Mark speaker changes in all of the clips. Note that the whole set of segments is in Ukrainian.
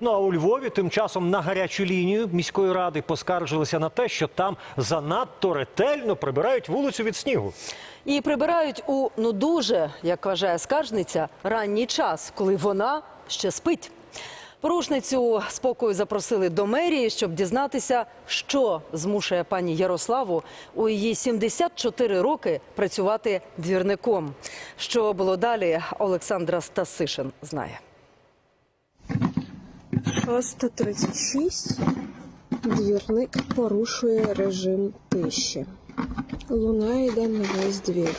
Speaker 1: Ну а у Львові тим часом на гарячу лінію міської ради поскаржилися на те, що там занадто ретельно прибирають вулицю від снігу.
Speaker 2: І прибирають у ну дуже, як вважає скаржниця, ранній час, коли вона ще спить. Порушницю спокою запросили до мерії, щоб дізнатися, що змушує пані Ярославу у її 74 роки працювати двірником. Що було далі, Олександра Стасишин знає.
Speaker 3: 6.36. Двірник порушує режим тиші. Луна йде на весь двір.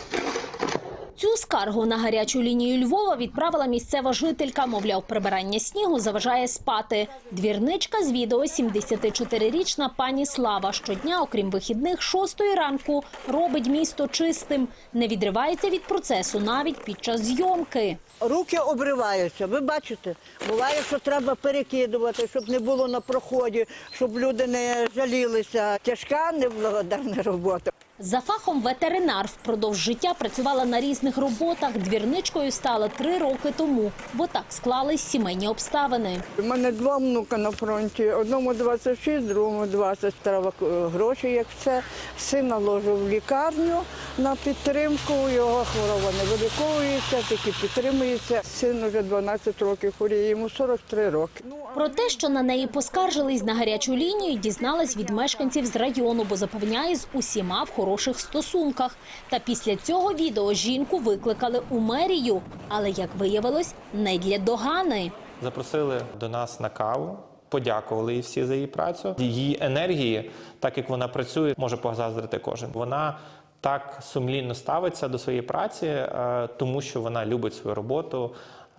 Speaker 4: Цю скаргу на гарячу лінію Львова відправила місцева жителька. Мовляв, прибирання снігу заважає спати. Двірничка з відео 74-річна пані Слава щодня, окрім вихідних, шостої ранку робить місто чистим. Не відривається від процесу навіть під час зйомки.
Speaker 5: Руки обриваються. Ви бачите, буває, що треба перекидувати, щоб не було на проході, щоб люди не жалілися. Тяжка неблагодарна робота.
Speaker 4: За фахом ветеринар впродовж життя працювала на різних роботах. Двірничкою стала три роки тому, бо так склались сімейні обставини.
Speaker 5: У мене два внука на фронті. Одному 26, другому 20. Треба е, гроші, як все. Сина ложу в лікарню на підтримку. Його хвороба не виліковується, тільки підтримується. Син вже 12 років хворіє, йому 43 роки.
Speaker 4: Про те, що на неї поскаржились на гарячу лінію, дізналась від мешканців з району, бо запевняє з усіма в хороших стосунках. Та після цього відео жінку викликали у мерію, але як виявилось, не для догани.
Speaker 6: Запросили до нас на каву, подякували їй всі за її працю. Її енергії, так як вона працює, може позаздрити кожен. Вона так сумлінно ставиться до своєї праці, е, тому що вона любить свою роботу.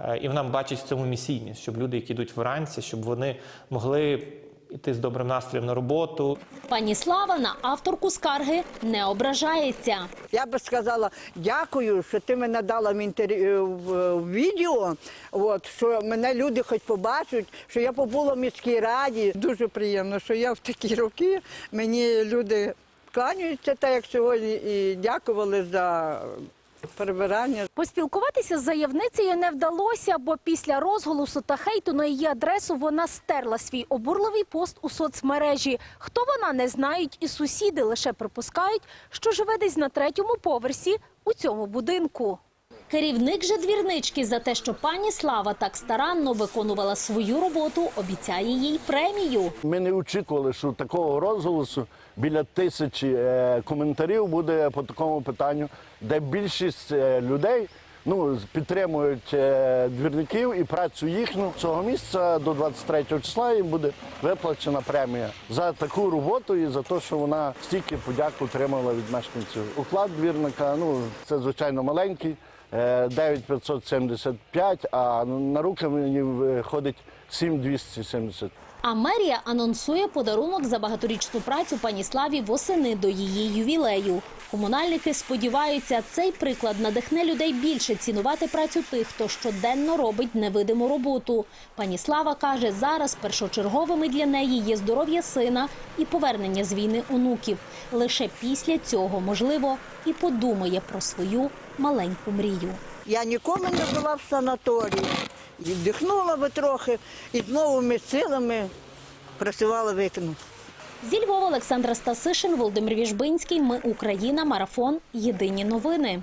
Speaker 6: Е, І вона бачить в цьому місійність, щоб люди, які йдуть вранці, щоб вони могли йти з добрим настроєм на роботу,
Speaker 4: Пані Слава на авторку скарги не ображається.
Speaker 5: Я би сказала дякую, що ти мене дала в інтерв'ю в, в відео. От що мене люди хоч побачать, що я побула в міській раді. Дуже приємно, що я в такі роки мені люди кланяються, так як сьогодні, і дякували за прибирання.
Speaker 7: Поспілкуватися з заявницею не вдалося, бо після розголосу та хейту на її адресу вона стерла свій обурливий пост у соцмережі. Хто вона не знають, і сусіди лише припускають, що живе десь на третьому поверсі у цьому будинку.
Speaker 4: Керівник же двірнички за те, що пані Слава так старанно виконувала свою роботу, обіцяє їй премію.
Speaker 8: Ми не очікували, що такого розголосу біля тисячі е, коментарів буде по такому питанню, де більшість е, людей ну, підтримують е, двірників і працю їхню. Цього місяця до 23 числа їм буде виплачена премія за таку роботу і за те, що вона стільки подяк отримала від мешканців. Уклад двірника ну, це звичайно маленький. Е, 9575, а на руки мені виходить 7270.
Speaker 4: А мерія анонсує подарунок за багаторічну працю пані Славі восени до її ювілею. Комунальники сподіваються, цей приклад надихне людей більше цінувати працю тих, хто щоденно робить невидиму роботу. Пані Слава каже, зараз першочерговими для неї є здоров'я сина і повернення з війни онуків. Лише після цього, можливо, і подумає про свою маленьку мрію.
Speaker 5: Я ніколи не була в санаторії. Віддихнула би трохи і з новими силами працювала вікно.
Speaker 4: Зі Львова Олександра Стасишин, Володимир Віжбинський. Ми Україна. Марафон. Єдині новини.